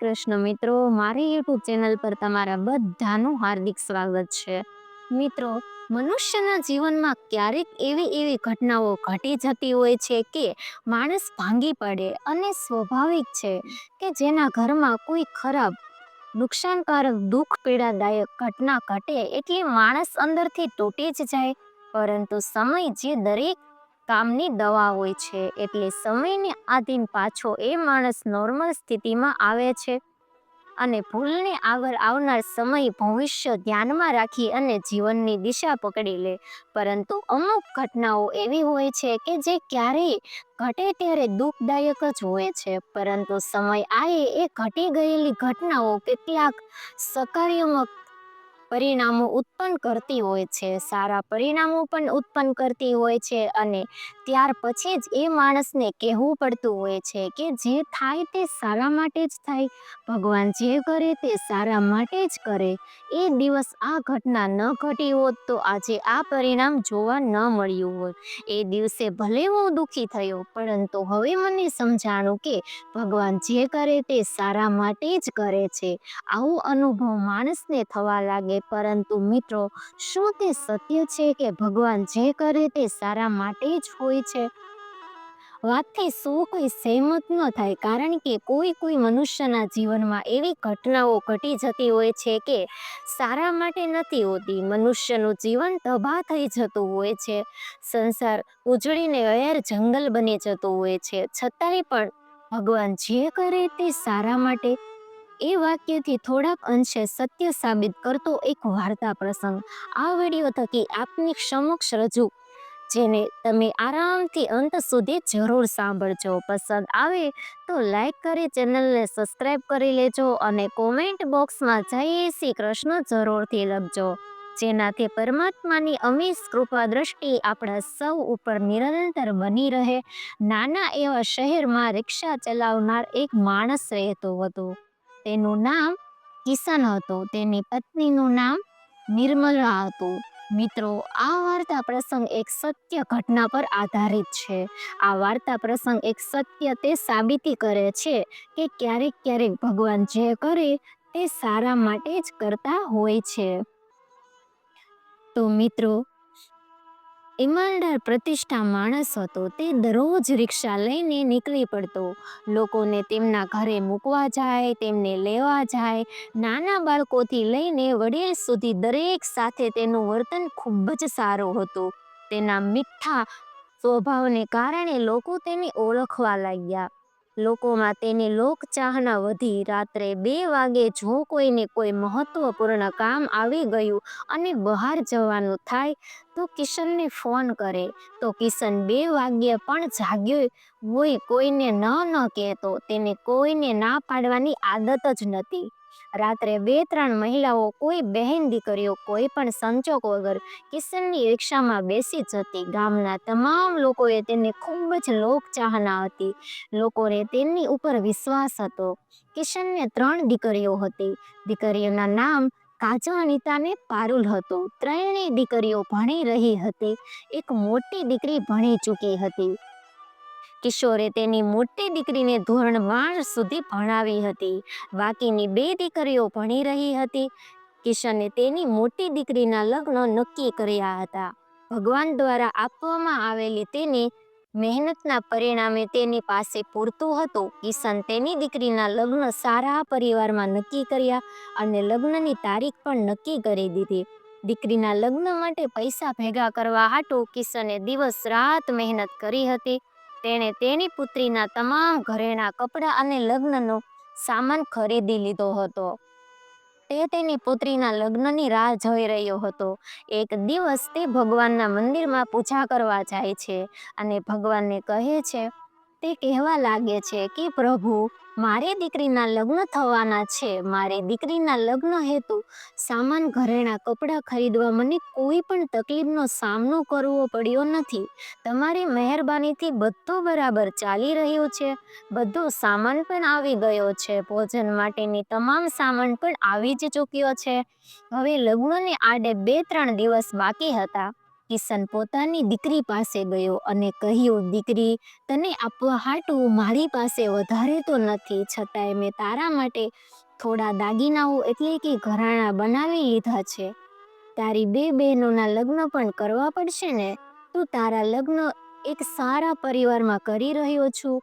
કૃષ્ણ મિત્રો, મારી YouTube channel પર તમારા બધાનું હાર્દિક સ્વાગત છે. મિત્રો, મનુષ્યના જીવનમાં ક્યારેક એવી એવી ઘટનાઓ ઘટી જતી હોય છે કે માણસ ભાંગી પડે અને સ્વાભાવિક છે કે જેના ઘરમાં કોઈ ખરાબ, નુકસાનકારક દુઃખ પીડાદાયક ઘટના ઘટે એટલે માણસ અંદરથી તૂટી જ જાય. પરંતુ સમય જે દરેક કામની દવા હોય છે, એટલે સમયને આધીન પાછો એ માણસ નોર્મલ સ્થિતિમાં આવે છે. અને ભૂલને આગળ આવનાર સમય ભવિષ્ય ધ્યાનમાં રાખી અને જીવનની દિશા પકડી લે. પરંતુ અમુક ઘટનાઓ એવી હોય છે કે જે ક્યારેય ઘટે ત્યારે દુઃખદાયક જ હોય છે. પરંતુ સમય આએ એ ઘટી ગયેલી ઘટનાઓ કેટલાક સકારાત્મક પરિણામો ઉત્પન્ન કરતી હોય છે. સારા પરિણામો પણ ઉત્પન્ન કરતી હોય છે અને ત્યાર પછી જ એ માણસને કહેવું પડતું હોય છે કે જે થાય તે સારા માટે જ થાય. ભગવાન જે કરે તે સારા માટે જ કરે. એ દિવસ આ ઘટના ન ઘટી હોત તો આજે આ પરિણામ જોવા ન મળ્યું હોત. એ દિવસે ભલે હું દુઃખી થયો, પરંતુ હવે મને સમજાણું કે ભગવાન જે કરે તે સારા માટે જ કરે છે. આવો અનુભવ માણસને થવા લાગે, પરંતુ મિત્રો, શું તે સત્ય છે કે ભગવાન જે કરે તે સારા માટે જ હોય છે. વાતથી શું કોઈ સહેમત ન થાય, કારણ કે કોઈ કોઈ મનુષ્યના જીવનમાં એવી ઘટનાઓ ઘટી જતી હોય છે કે સારા માટે નથી હોતી. મનુષ્યનું જીવન તબાહ થઈ જતું હોય છે. સંસાર ઉજળીને અયર જંગલ બની જતું હોય છે. છતાંય પણ ભગવાન જે કરે તે સારા માટે. એ વાક્યથી થોડાક અંશે સત્ય સાબિત કરતો એક વાર્તા પ્રસંગ. આ વીડિયો થકી આપની સમક્ષ રજૂ જેને તમે આરામથી અંત સુધી જરૂર સાંભળજો. પસંદ આવે તો લાઈક કરી ચેનલને સબસ્ક્રાઈબ કરી લેજો અને કોમેન્ટ બોક્સમાં જય શ્રી કૃષ્ણ જરૂરથી લખજો. જેનાથી પરમાત્માની અમીશ કૃપા દ્રષ્ટિ આપણા સૌ ઉપર નિરંતર બની રહે. નાના એવા શહેરમાં રિક્ષા ચલાવનાર એક માણસ રહેતો હતો. તેનું નામ કિશન હતું. તેની પત્નીનું નામ નિર્મલા હતું. મિત્રો, આ વાર્તા પ્રસંગ એક સત્ય ઘટના પર આધારિત છે. આ વાર્તા પ્રસંગ એક સત્ય તે સાબિતી કરે છે કે ક્યારેક ક્યારેક ભગવાન જે કરે તે સારા માટે જ કરતા હોય છે. તો મિત્રો ઈમાનદાર પ્રતિષ્ઠા માણસ હતો. તે દરરોજ રિક્ષા લઈને નીકળી પડતો. લોકોને તેમના ઘરે મૂકવા જાય, તેમને લેવા જાય. નાના બાળકોથી લઈને વડીલ સુધી દરેક સાથે તેનું વર્તન ખૂબ જ સારું હતું. તેના મીઠા સ્વભાવને કારણે લોકો તેને ઓળખવા લાગ્યા. લોકોમાં તેની લોકચાહના વધી. રાત્રે બે વાગે જો કોઈને કોઈ મહત્વપૂર્ણ કામ આવી ગયું અને બહાર જવાનું થાય, તો કિશનને ફોન કરે. તો કિશન બે વાગ્યે પણ જાગ્યો હોય, કોઈને ન ન કહેતો. તેને કોઈને ના પાડવાની આદત જ નથી. રાત્રે બે ત્રણ મહિલાઓ, કોઈ બહેન દીકરીઓ, કોઈ પણ સંચોક વગર કિશનની રિક્ષામાં બેસી જતી ગામના તમામ લોકોએ તેને ખૂબ જ લોકચાહના હતી. લોકોને તેમની ઉપર વિશ્વાસ હતો. કિશનને ત્રણ દીકરીઓ હતી. દીકરીઓના નામ કાજલ અનિતાને પારુલ હતો. ત્રણેય દીકરીઓ ભણી રહી હતી. એક મોટી દીકરી ભણી ચૂકી હતી. કિશોરે તેની મોટી દીકરીને ધોરણ બાર સુધી ભણાવી હતી. બાકીની બે દીકરીઓ ભણી રહી હતી. કિશને તેની મોટી દીકરીના લગ્ન નક્કી કર્યા હતા. ભગવાન દ્વારા આપવામાં આવેલી તેની મહેનતના પરિણામે તેની પાસે પૂરતું હતું. કિશન તેની દીકરીના લગ્ન સારા પરિવારમાં નક્કી કર્યા અને લગ્નની તારીખ પણ નક્કી કરી દીધી. દીકરીના લગ્ન માટે પૈસા ભેગા કરવા હાટુ કિશને દિવસ રાત મહેનત કરી હતી. તેણે તેની પુત્રીના તમામ ઘરેણા, કપડાં અને લગ્નનો સામાન ખરીદી લીધો હતો. તે તેની પુત્રીના લગ્નની રાહ જોઈ રહ્યો હતો. એક દિવસ તે ભગવાનના મંદિરમાં પૂજા કરવા જાય છે અને ભગવાનને કહે છે તે કહેવા લાગે છે કે, પ્રભુ, મારી દીકરીના લગ્ન થવાના છે. મારી દીકરીના લગ્ન હેતુ સામાન, ઘરેણા, કપડાં ખરીદવા મને કોઈ પણ તકલીફનો સામનો કરવો પડ્યો નથી. તમારી મહેરબાનીથી બધું બરાબર ચાલી રહ્યું છે. બધો સામાન પણ આવી ગયો છે. ભોજન માટેની તમામ સામાન પણ આવી જ ચૂક્યો છે. હવે લગ્નને આડે બે ત્રણ દિવસ બાકી હતા. કિશન પોતાની દીકરી પાસે ગયો અને કહ્યું, દીકરી, તને આપવા હાટું મારી પાસે વધારે તો નથી, છતાંય મેં તારા માટે થોડા દાગીનાઓ એટલે કે ઘરાણા બનાવી લીધા છે. તારી બે બહેનોના લગ્ન પણ કરવા પડશે ને? તું તારા લગ્ન એક સારા પરિવારમાં કરી રહ્યો છું.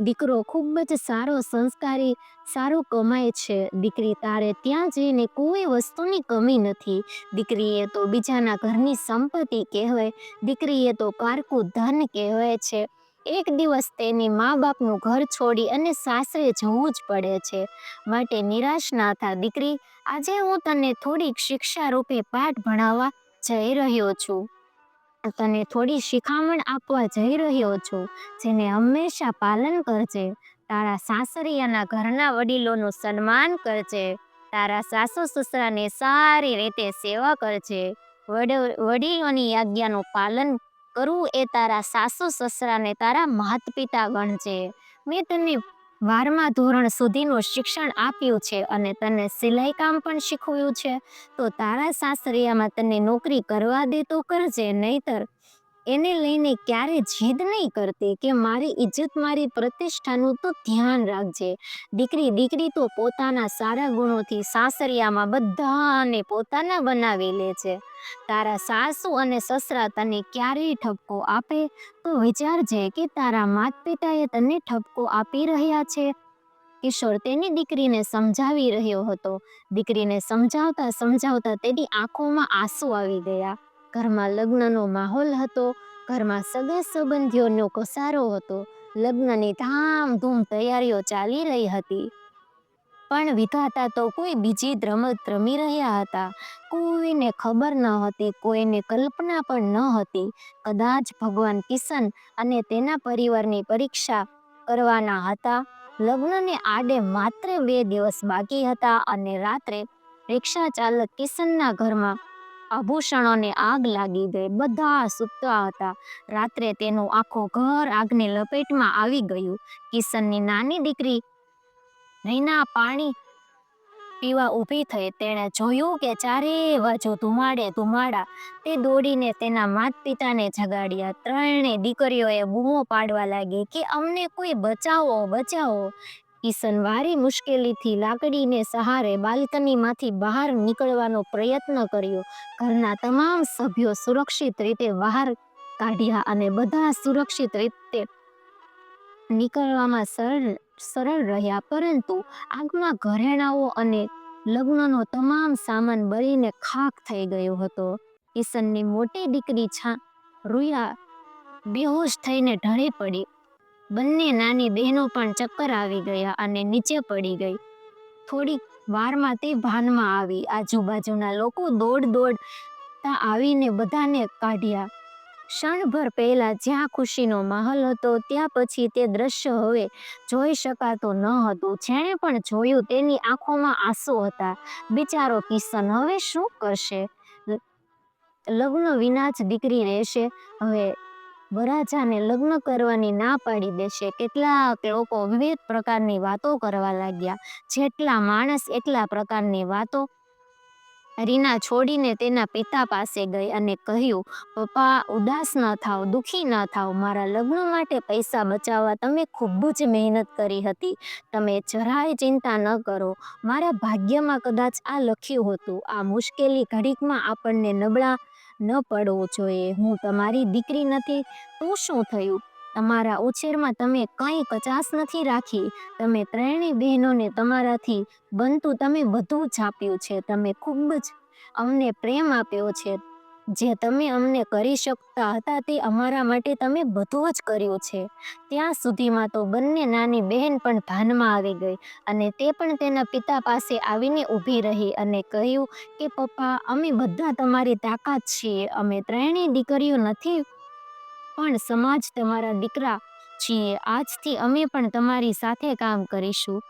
દીકરો ખૂબ જ સારો સંસ્કારી, સારું કમાય છે. દીકરી તારે ત્યાં જઈને કોઈ વસ્તુની કમી નથી. દીકરીએ તો બીજાના ઘરની સંપત્તિ કહેવાય. દીકરીએ તો કારકું ધન કહેવાય છે. એક દિવસ તેની મા બાપનું ઘર છોડી અને સાસરે જવું જ પડે છે. માટે નિરાશ ના થા દીકરી. આજે હું તને થોડીક શિક્ષા રૂપે પાઠ ભણાવવા જઈ રહ્યો છું. તને થોડી શિખામણ આપવા જઈ રહ્યો છું, જેને હંમેશા પાલન કરજે. તારા સાસરિયાના ઘરના વડીલોનું સન્માન કરજે. તારા સાસુ સસરાને સારી રીતે સેવા કરજે. વડ, વડીલોની આજ્ઞાનું પાલન કરવું એ તારા સાસુ સસરાને તારા માત પિતા ગણજે. મેં તને બારમા ધોરણ સુધીનું શિક્ષણ આપ્યું છે અને તને સિલાઈ કામ પણ શીખવ્યું છે. તો તારા સાસરિયામાં તને નોકરી કરવા દે તો કરજે, નહીતર એને લઈને ક્યારે જીદ નહીં કરતી કે મારી ઇજ્જત મારી પ્રતિષ્ઠાનું તો ધ્યાન રાખજે. દીકરી દીકરી તો પોતાના સારા ગુણોથી સાસરિયામાં બધાને પોતાના બનાવી લે છે. તારા સાસુ અને સસરા તને ક્યારેય ઠપકો આપે? તો વિચારજે કે તારા માત પિતાએ તને ઠપકો આપી રહ્યા છે. કિશોર તેની દીકરીને સમજાવી રહ્યો હતો. દીકરીને સમજાવતા સમજાવતા તેની આંખોમાં આંસુ આવી ગયા. ઘરમાં લગ્નનો માહોલ હતો, ઘરમાં સગા સંબંધીઓનો કસારો હતો, લગ્નની ધામધૂમ તૈયારીઓ ચાલી રહી હતી. પણ વિધાતા તો કોઈ બીજી રમત રમી રહ્યા હતા. કોઈને ખબર ન હતી, કોઈને કલ્પના પણ ન હતી. કદાચ ભગવાન કિશન અને તેના પરિવારની પરીક્ષા કરવાના હતા. લગ્નને આડે માત્ર બે દિવસ બાકી હતા અને રાત્રે રિક્ષા ચાલક કિશનના ઘરમાં આભૂષણોને આગ લાગી ગઈ. બધા સૂતા હતા. રાત્રે તેનું આખો ઘર આગની લપેટમાં આવી ગયું. કિશનની નાની દીકરી રીના પાણી પીવા ઊભી થઈ. તેણે જોયું કે ચારે બાજુ ધુમાડે ધુમાડા. તે દોડીને તેના માત પિતાને જગાડ્યા. ત્રણે દીકરીઓએ બૂમો પાડવા લાગી કે અમને કોઈ બચાવો બચાવો. કિશન વારી મુશ્કેલીથી લાકડીને સહારે બાલ્કનીમાંથી બહાર નીકળવાનો પ્રયત્ન કર્યો. ઘરના તમામ સભ્યો સુરક્ષિત રીતે બહાર કાઢ્યા અને બધા સુરક્ષિત રીતે નીકળવામાં સરળ સરળ રહ્યા. પરંતુ આગમાં ઘરેણાઓ અને લગ્નનો તમામ સામાન બળીને ખાખ થઈ ગયો હતો. કિશનની મોટી દીકરી છા, રૂયા, બેહોશ થઈને ઢળી પડી. બંને નાની બહેનો પણ ચક્કર આવી ગયા અને નીચે પડી ગઈ. થોડીક વારમાં તે ભાનમાં આવી. આજુબાજુના લોકો દોડ દોડતા આવીને બધાને કાઢ્યા. ક્ષણભર પહેલા જ્યાં ખુશીનો માહોલ હતો, ત્યાં પછી તે દ્રશ્ય હવે જોઈ શકાતો ન હતું. જેણે પણ જોયું તેની આંખોમાં આંસુ હતા. બિચારો કિશન હવે શું કરશે? લગ્ન વિના જ દીકરી રહેશે. હવે વરાજાને લગ્ન કરવાની ના પાડી દેશે. કેટલાક લોકો વિવિધ પ્રકારની વાતો કરવા લાગ્યા. જેટલા માણસ એટલા પ્રકારની વાતો રીના છોડીને તેના પિતા પાસે ગઈ અને કહ્યું, પપ્પા, ઉદાસ ન થાવ, દુઃખી ન થાવ. મારા લગ્ન માટે પૈસા બચાવવા તમે ખૂબ જ મહેનત કરી હતી. તમે જરાય ચિંતા ન કરો. મારા ભાગ્યમાં કદાચ આ લખ્યું હતું. આ મુશ્કેલી ઘડીકમાં આપણને નબળા ન પડવું જોઈએ. હું તમારી દીકરી નથી, તો શું થયું? તમારા ઉછેરમાં તમે કંઈ કચાસ નથી રાખી. તમે ત્રણેય બહેનોને તમારાથી બનતું તમે બધું જ આપ્યું છે. તમે ખૂબ જ અમને પ્રેમ આપ્યો છે. જે તમે અમને કરી શકતા હતા તે અમારા માટે તમે બધું જ કર્યું છે. ત્યાં સુધીમાં તો બંને નાની બહેન પણ ભાનમાં આવી ગઈ અને તે પણ તેના પિતા પાસે આવીને ઊભી રહી અને કહ્યું કે, પપ્પા, અમે બધા તમારી તાકાત છીએ. અમે ત્રણેય દીકરીઓ નથી, પણ સમાજ તમારા દીકરા છીએ. આજથી અમે પણ તમારી સાથે કામ કરીશું.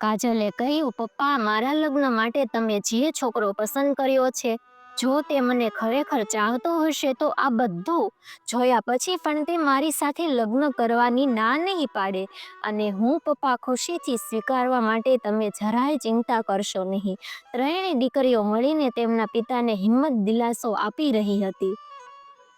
કાજલે કહ્યું, પપ્પા, મારા લગ્ન માટે તમે જે છોકરો પસંદ કર્યો છે જો તે મને ખરેખર ચાહતો હશે તો આ બધું જોયા પછી પણ તે મારી સાથે લગ્ન કરવાની ના નહીં પાડે અને હું પપ્પા ખુશીથી સ્વીકારવા માટે તમે જરાય ચિંતા કરશો નહીં. ત્રણેય દીકરીઓ મળીને તેમના પિતાને હિંમત દિલાસો આપી રહી હતી.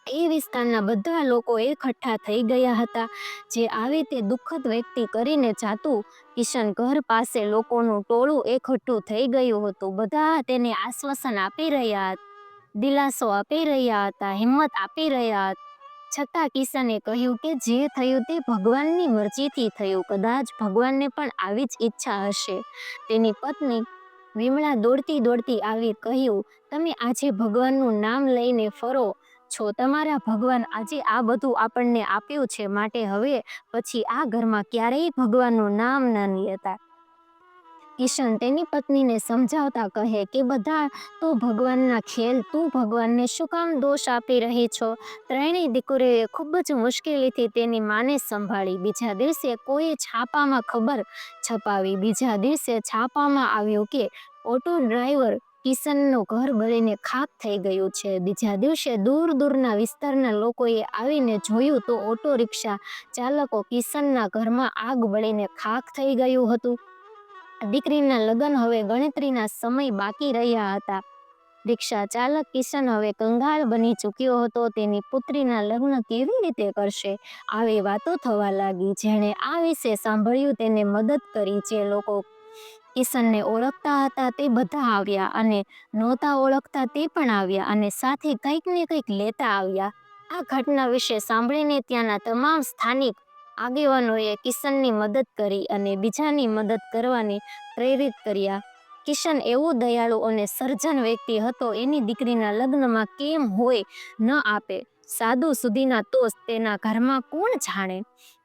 એ વિસ્તારના બધા લોકો એકઠા થઈ ગયા હતા. જે આવી તે દુઃખદ વ્યક્તિ કરીને જાતું કિશન ઘર પાસે લોકોનું ટોળું એકઠું થઈ ગયું હતું. બધા તેને આશ્વાસન આપી રહ્યા હતા, દિલાસો આપી રહ્યા હતા, હિંમત આપી રહ્યા હતા. છતાં કિશને કહ્યું કે જે થયું તે ભગવાનની મરજીથી થયું. કદાચ ભગવાનને પણ આવી જ ઈચ્છા હશે. તેની પત્ની વિમળા દોડતી દોડતી આવી કહ્યું, તમે આજે ભગવાનનું નામ લઈને ફરો. છો, તમારા ભગવાન આજે આ બધું આપણને આપ્યું છે માટે હવે પછી આ ઘરમાં ક્યારેય ભગવાનનું નામ ન લેતા. કિશન તેની પત્નીને સમજાવતા કહે કે, બધા તો ભગવાનના ખેલ, તું ભગવાનને શું કામ દોષ આપી રહી છો? ત્રણેય દીકરીઓએ ખૂબ જ મુશ્કેલીથી તેની માને સંભાળી. બીજા દિવસે કોઈ છાપામાં ખબર છપાવી. બીજા દિવસે છાપામાં આવ્યું કે, ઓટો ડ્રાઈવર કિશનનું ઘર બળીને ખાક થઈ ગયું છે. બીજા દિવસે દૂર દૂરના વિસ્તારના લોકોએ આવીને જોયું તો ઓટો રિક્ષા ચાલકો કિશનના ઘરમાં આગ બળીને ખાક થઈ ગયું હતું. દીકરીના લગ્ન હવે ગણતરીના સમય બાકી રહ્યા હતા. રિક્ષા ચાલક કિશન હવે કંગાળ બની ચૂક્યો હતો. તેની પુત્રીના લગ્ન કેવી રીતે કરશે? આવી વાતો થવા લાગી. જેણે આ વિશે સાંભળ્યું તેને મદદ કરી. જે લોકો કિશનને ઓળખતા હતા તે બધા આવ્યા અને નહોતા ઓળખતા તે પણ આવ્યા અને સાથે કંઈક ને કંઈક લેતા આવ્યા. આ ઘટના વિશે સાંભળીને ત્યાંના તમામ સ્થાનિક આગેવાનોએ કિશનની મદદ કરી અને બીજાની મદદ કરવાની પ્રેરિત કર્યા. કિશન એવો દયાળુ અને સર્જન વ્યક્તિ હતો, એની દીકરીના લગ્નમાં કેમ હોય ન આપે. સાદું સુધીના તોસ તેના ઘરમાં કોણ જાણે?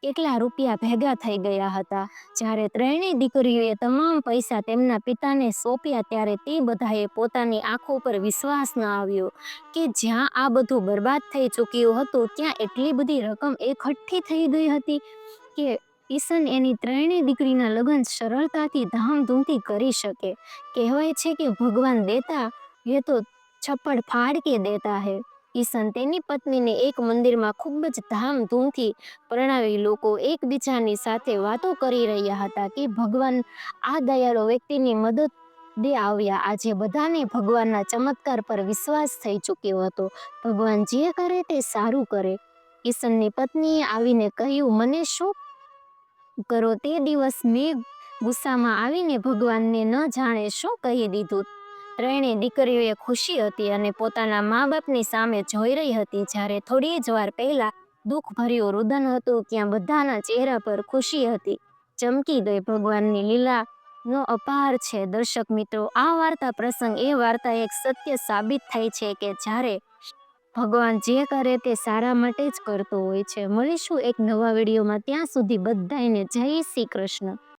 કેટલા રૂપિયા ભેગા થઈ ગયા હતા? જ્યારે ત્રણેય દીકરીઓએ તમામ પૈસા તેમના પિતાને સોંપ્યા ત્યારે તે બધાએ પોતાની આંખો પર વિશ્વાસ ન આવ્યો કે જ્યાં આ બધું બરબાદ થઈ ચૂક્યું હતું, ત્યાં એટલી બધી રકમ એકઠી થઈ ગઈ હતી કે કિશન એની ત્રણેય દીકરીના લગ્ન સરળતાથી ધામધૂમથી કરી શકે. કહેવાય છે કે ભગવાન દેતા, એ તો છપ્પડ ફાડ કે દેતા હે. કિશન તેની પત્નીને એક મંદિરમાં ખૂબ જ ધામધૂમથી પરણાવી લોકો એકબીજાની સાથે વાતો કરી રહ્યા હતા કે ભગવાન આ દયાળુ વ્યક્તિની મદદ દે આવ્યા. આજે બધાને ભગવાનના ચમત્કાર પર વિશ્વાસ થઈ ચૂક્યો હતો. ભગવાન જે કરે તે સારું કરે. કિશનની પત્નીએ આવીને કહ્યું, મને શું કરો? તે દિવસ મેં ગુસ્સામાં આવીને ભગવાનને ન જાણે શું કહી દીધું? ત્રણેય દીકરીઓએ ખુશી હતી અને પોતાના મા બાપની સામે જોઈ રહી હતી જ્યારે થોડી જ વાર પહેલા દુઃખભર્યું રુદન હતું ત્યાં બધાના ચહેરા પર ખુશી હતી. ચમકી ગઈ ભગવાનની લીલા નો અપાર છે. દર્શક મિત્રો, આ વાર્તા પ્રસંગ એ વાર્તા એક સત્ય સાબિત થાય છે કે જ્યારે ભગવાન જે કરે તે સારા માટે જ કરતો હોય છે. મળીશું એક નવા વિડીયોમાં. ત્યાં સુધી બધાને જય શ્રી કૃષ્ણ.